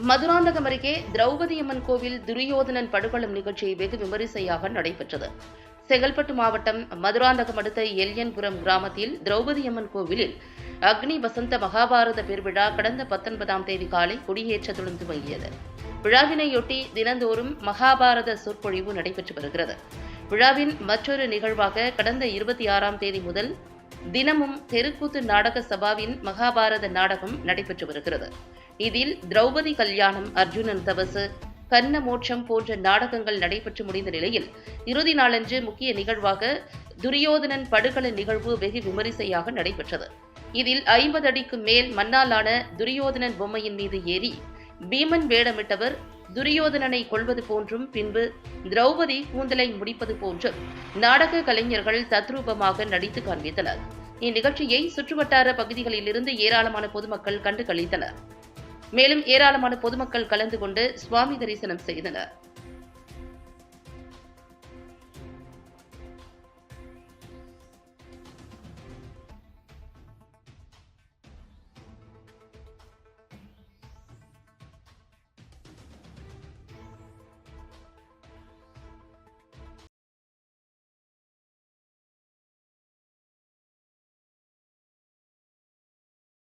மதுராந்தகம் அருகே திரௌபதி அம்மன் கோவில் துரியோதனன் படுகொலம் நிகழ்ச்சி வெகு விமரிசையாக நடைபெற்றது. செங்கல்பட்டு மாவட்டம் மதுராந்தகம் அடுத்த எல்யன்புரம் கிராமத்தில் திரௌபதி அம்மன் கோவிலில் அக்னி வசந்த மகாபாரத பெருவிழா கடந்த பத்தொன்பதாம் தேதி காலை கொடியேற்றத்துடன் துவங்கியது விழாவினையொட்டி தினந்தோறும் மகாபாரத சொற்பொழிவு நடைபெற்று வருகிறது. விழாவின் மற்றொரு நிகழ்வாக கடந்த இருபத்தி ஆறாம் தேதி முதல் தினமும் தெருக்கூத்து நாடக சபாவின் மகாபாரத நாடகம் நடைபெற்று வருகிறது. இதில் திரௌபதி கல்யாணம் அர்ஜுனன் தவசு கர்ண மோட்சம் போன்ற நாடகங்கள் நடைபெற்று முடிந்த நிலையில் இறுதி நாளன்று முக்கிய நிகழ்வாக துரியோதனன் படுகள நிகழ்வு வெகு விமரிசையாக நடைபெற்றது. இதில் ஐம்பது அடிக்கு மேல் மண்ணாலான துரியோதனன் பொம்மையின் மீது ஏறி பீமன் வேடமிட்டவர் துரியோதனனை கொள்வது போன்றும் பின்பு திரௌபதி கூந்தலை முடிப்பது போன்றும் நாடக கலைஞர்கள் தத்ரூபமாக நடித்து காண்பித்தனர். இந்நிகழ்ச்சியை சுற்றுவட்டார பகுதிகளிலிருந்து ஏராளமான பொதுமக்கள் கண்டு கழித்தனர் மேலும் ஏராளமான பொதுமக்கள் கலந்து கொண்டு சுவாமி தரிசனம் செய்தனர்.